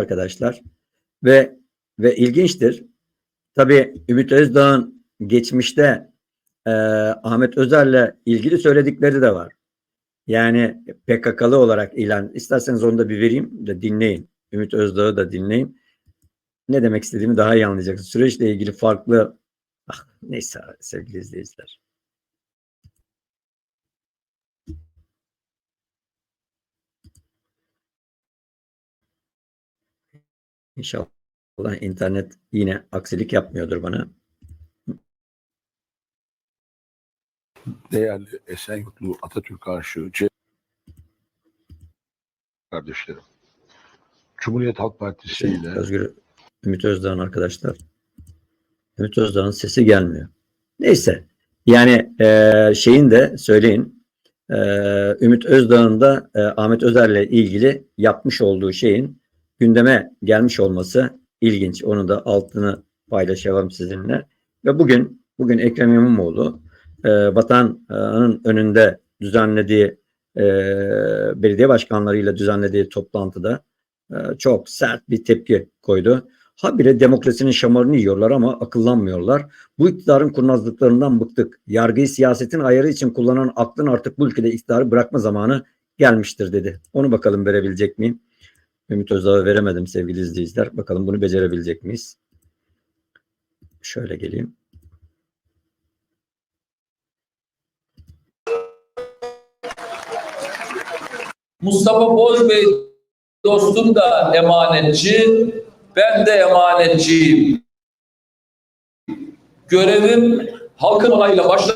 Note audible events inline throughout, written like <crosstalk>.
arkadaşlar. Ve ve ilginçtir. Tabii Ümit Özdağ'ın geçmişte e, Ahmet Özer'le ilgili söyledikleri de var. Yani PKK'lı olarak ilan. İsterseniz onu da bir vereyim de dinleyin. Ümit Özdağ'ı da dinleyin. Ne demek istediğimi daha iyi anlayacaksınız. Süreçle ilgili farklı ah, neyse sevgili izleyiciler. İnşallah internet yine aksilik yapmıyordur bana. değerli Esenyurtlu Atatürk karşı C kardeşlerim. Cumhuriyet Halk Partisi ile Özgür Ümit Özdağ'ın arkadaşlar. Ümit Özdağ'ın sesi gelmiyor. Neyse. Yani e, şeyin de söyleyin. E, Ümit Özdağ'ın da e, Ahmet Özer'le ilgili yapmış olduğu şeyin gündeme gelmiş olması ilginç. Onu da altını paylaşalım sizinle. Ve bugün bugün Ekrem İmamoğlu e, vatanın önünde düzenlediği e, belediye başkanlarıyla düzenlediği toplantıda e, çok sert bir tepki koydu. Habire demokrasinin şamarını yiyorlar ama akıllanmıyorlar. Bu iktidarın kurnazlıklarından bıktık. Yargıyı siyasetin ayarı için kullanan aklın artık bu ülkede iktidarı bırakma zamanı gelmiştir dedi. Onu bakalım verebilecek miyim? Ümit Özdağ'ı veremedim sevgili izleyiciler. Bakalım bunu becerebilecek miyiz? Şöyle geleyim. Mustafa Bozbey dostum da emanetçi, ben de emanetçiyim. Görevim halkın onayıyla başka,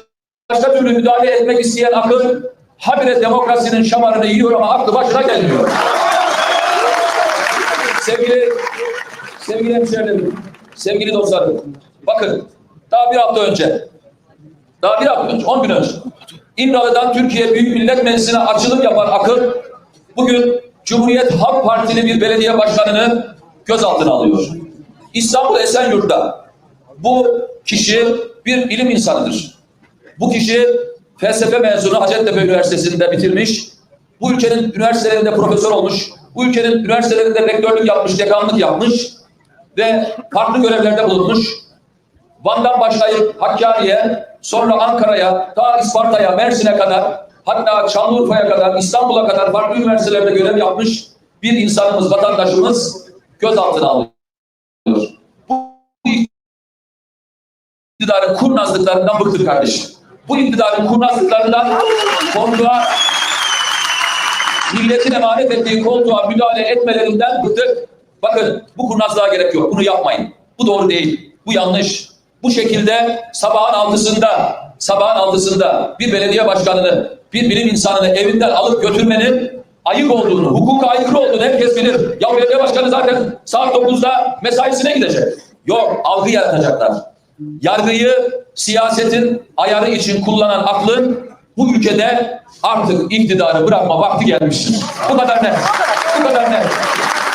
başka türlü müdahale etmek isteyen akıl habire demokrasinin şamarını yiyor ama aklı başına gelmiyor. Sevgili sevgili hemşehrilerim, sevgili dostlarım, bakın daha bir hafta önce, daha bir hafta önce, on gün önce İmralı'dan Türkiye Büyük Millet Meclisi'ne açılım yapan akıl bugün Cumhuriyet Halk Partili bir belediye başkanını gözaltına alıyor. İstanbul Esenyurt'ta bu kişi bir bilim insanıdır. Bu kişi felsefe mezunu Hacettepe Üniversitesi'nde bitirmiş. Bu ülkenin üniversitelerinde profesör olmuş. Bu ülkenin üniversitelerinde rektörlük yapmış, dekanlık yapmış ve farklı görevlerde bulunmuş. Van'dan başlayıp Hakkari'ye, sonra Ankara'ya, ta İsparta'ya, Mersin'e kadar, hatta Şanlıurfa'ya kadar, İstanbul'a kadar farklı üniversitelerde görev yapmış bir insanımız, vatandaşımız gözaltına alıyor. Bu iktidarın kurnazlıklarından bıktık kardeşim. Bu iktidarın kurnazlıklarından koltuğa milletin emanet ettiği koltuğa müdahale etmelerinden bıktık. Bakın bu kurnazlığa gerek yok. Bunu yapmayın. Bu doğru değil. Bu yanlış. Bu şekilde sabahın altısında sabahın altısında bir belediye başkanını, bir bilim insanını evinden alıp götürmenin ayıp olduğunu, hukuka aykırı olduğunu herkes bilir. Ya belediye başkanı zaten saat 9'da mesaisine gidecek. Yok, algı yaratacaklar. Yargıyı siyasetin ayarı için kullanan aklın bu ülkede artık iktidarı bırakma vakti gelmiştir. Bu kadar net. Bu kadar net.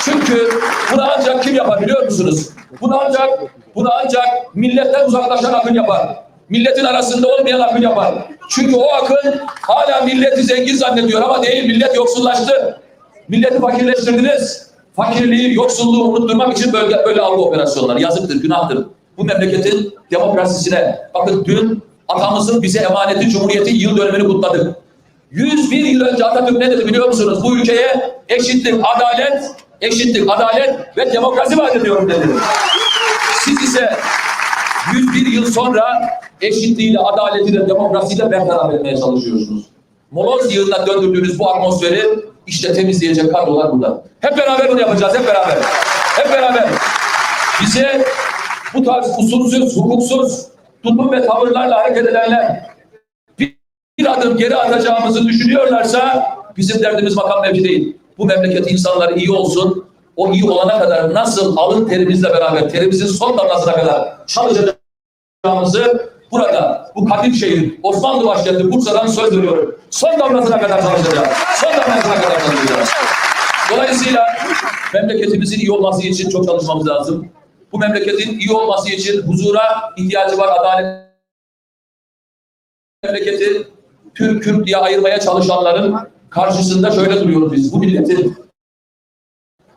Çünkü bunu ancak kim yapar biliyor musunuz? Bunu ancak bunu ancak milletten uzaklaşan akıl yapar. Milletin arasında olmayan akıl yapar. Çünkü o akıl hala milleti zengin zannediyor ama değil millet yoksullaştı. Milleti fakirleştirdiniz. Fakirliği, yoksulluğu unutturmak için böyle, böyle algı operasyonları yazıktır, günahtır. Bu memleketin demokrasisine bakın dün atamızın bize emaneti Cumhuriyeti yıl dönümünü kutladık. 101 yıl önce Atatürk ne dedi biliyor musunuz? Bu ülkeye eşitlik, adalet, eşitlik, adalet ve demokrasi vaat ediyorum dedi. Siz ise 101 yıl sonra eşitliğiyle, adaletiyle, demokrasiyle bertaraf etmeye çalışıyorsunuz. Moloz yığınına döndürdüğünüz bu atmosferi işte temizleyecek kadrolar burada. Hep beraber bunu yapacağız, hep beraber. Hep beraber. Bize bu tarz usulsüz, hukuksuz tutum ve tavırlarla hareket edenler bir, bir adım geri atacağımızı düşünüyorlarsa bizim derdimiz makam mevki değil. Bu memleket insanları iyi olsun, o iyi olana kadar nasıl alın terimizle beraber, terimizin son damlasına kadar çalışacağımızı burada, bu kadim şehir, Osmanlı başkenti Bursa'dan söz veriyorum. Son damlasına kadar çalışacağız. Son damlasına kadar çalışacağız. Dolayısıyla memleketimizin iyi olması için çok çalışmamız lazım. Bu memleketin iyi olması için huzura ihtiyacı var, adalet memleketi Türk Kürt diye ayırmaya çalışanların karşısında şöyle duruyoruz biz. Bu milletin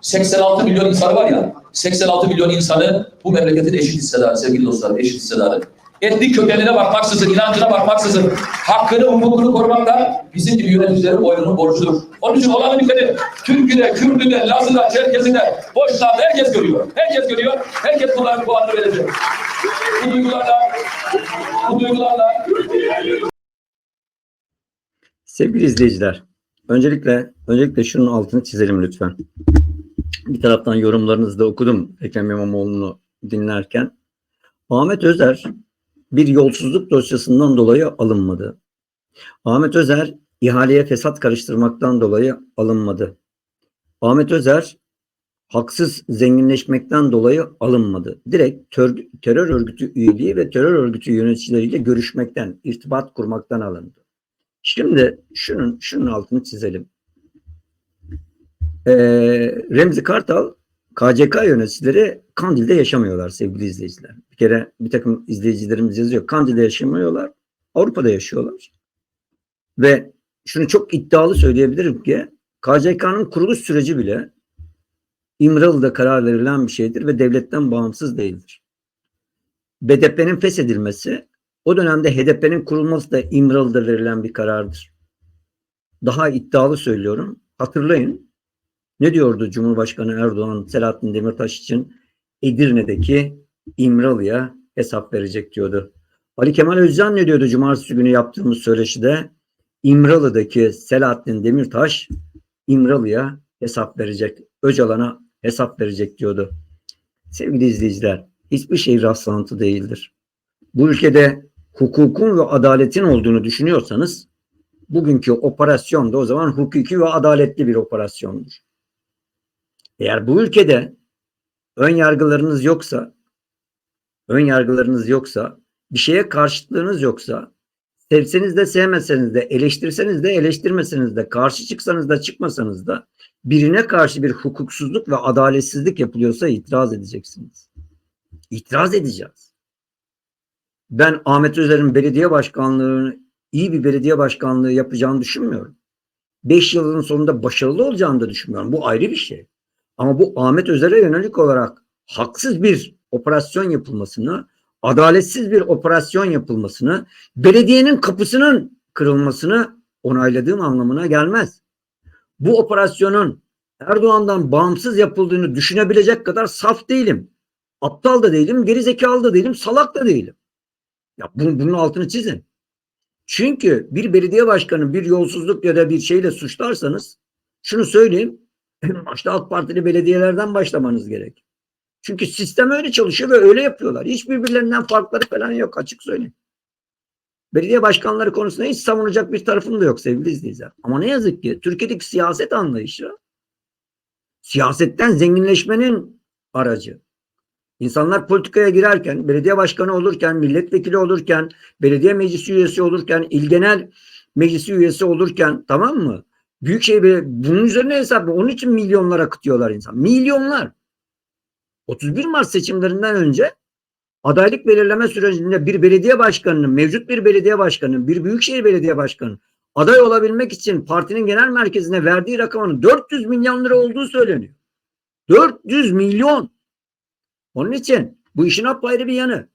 86 milyon insan var ya, 86 milyon insanı bu memleketin eşit hissedarı sevgili dostlar, eşit hissedarı. Etnik kökenine bakmaksızın, inancına bakmaksızın, hakkını, hukukunu korumakta bizim gibi yöneticilerin boynunun borcudur. Onun için olanı bitmedi. Türk'ü Kürt'ü de, Laz'ı da, Çerkez'i de, Boşnak'ı da herkes görüyor. Herkes görüyor. Herkes bunların puanını verecek. Bu duygularla, bu duygularla Sevgili izleyiciler, öncelikle öncelikle şunun altını çizelim lütfen. Bir taraftan yorumlarınızı da okudum Ekrem İmamoğlu'nu dinlerken. Ahmet Özer bir yolsuzluk dosyasından dolayı alınmadı. Ahmet Özer ihaleye fesat karıştırmaktan dolayı alınmadı. Ahmet Özer haksız zenginleşmekten dolayı alınmadı. Direkt tör- terör örgütü üyeliği ve terör örgütü yöneticileriyle görüşmekten, irtibat kurmaktan alındı. Şimdi şunun şunun altını çizelim. Ee, Remzi Kartal KCK yöneticileri Kandil'de yaşamıyorlar sevgili izleyiciler. Bir kere bir takım izleyicilerimiz yazıyor. Kandil'de yaşamıyorlar. Avrupa'da yaşıyorlar. Ve şunu çok iddialı söyleyebilirim ki KCK'nın kuruluş süreci bile İmralı'da karar verilen bir şeydir ve devletten bağımsız değildir. BDP'nin feshedilmesi o dönemde HDP'nin kurulması da İmralı'da verilen bir karardır. Daha iddialı söylüyorum. Hatırlayın. Ne diyordu Cumhurbaşkanı Erdoğan Selahattin Demirtaş için Edirne'deki İmralı'ya hesap verecek diyordu. Ali Kemal Özcan ne diyordu Cumartesi günü yaptığımız söyleşide? İmralı'daki Selahattin Demirtaş İmralı'ya hesap verecek. Öcalan'a hesap verecek diyordu. Sevgili izleyiciler, hiçbir şey rastlantı değildir bu ülkede hukukun ve adaletin olduğunu düşünüyorsanız bugünkü operasyon da o zaman hukuki ve adaletli bir operasyondur. Eğer bu ülkede ön yargılarınız yoksa ön yargılarınız yoksa bir şeye karşıtlığınız yoksa sevseniz de sevmeseniz de eleştirseniz de eleştirmeseniz de karşı çıksanız da çıkmasanız da birine karşı bir hukuksuzluk ve adaletsizlik yapılıyorsa itiraz edeceksiniz. İtiraz edeceğiz ben Ahmet Özer'in belediye başkanlığını iyi bir belediye başkanlığı yapacağını düşünmüyorum. Beş yılın sonunda başarılı olacağını da düşünmüyorum. Bu ayrı bir şey. Ama bu Ahmet Özer'e yönelik olarak haksız bir operasyon yapılmasını, adaletsiz bir operasyon yapılmasını, belediyenin kapısının kırılmasını onayladığım anlamına gelmez. Bu operasyonun Erdoğan'dan bağımsız yapıldığını düşünebilecek kadar saf değilim. Aptal da değilim, geri zekalı da değilim, salak da değilim. Ya bunun, bunun altını çizin. Çünkü bir belediye başkanı bir yolsuzluk ya da bir şeyle suçlarsanız şunu söyleyeyim. <clears throat> Başta AK Partili belediyelerden başlamanız gerek. Çünkü sistem öyle çalışıyor ve öyle yapıyorlar. Hiç birbirlerinden farkları falan yok açık söyleyeyim. Belediye başkanları konusunda hiç savunacak bir tarafım da yok sevgili izleyiciler. Ama ne yazık ki Türkiye'deki siyaset anlayışı siyasetten zenginleşmenin aracı. İnsanlar politikaya girerken, belediye başkanı olurken, milletvekili olurken, belediye meclisi üyesi olurken, il genel meclisi üyesi olurken tamam mı? Büyükşehir Belediye- bunun üzerine hesap Onun için milyonlar akıtıyorlar insan. Milyonlar. 31 Mart seçimlerinden önce adaylık belirleme sürecinde bir belediye başkanının, mevcut bir belediye başkanının, bir büyükşehir belediye başkanının aday olabilmek için partinin genel merkezine verdiği rakamın 400 milyon lira olduğu söyleniyor. 400 milyon. Onun için bu işin apayrı bir yanı.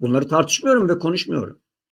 Bunları tartışmıyorum ve konuşmuyorum.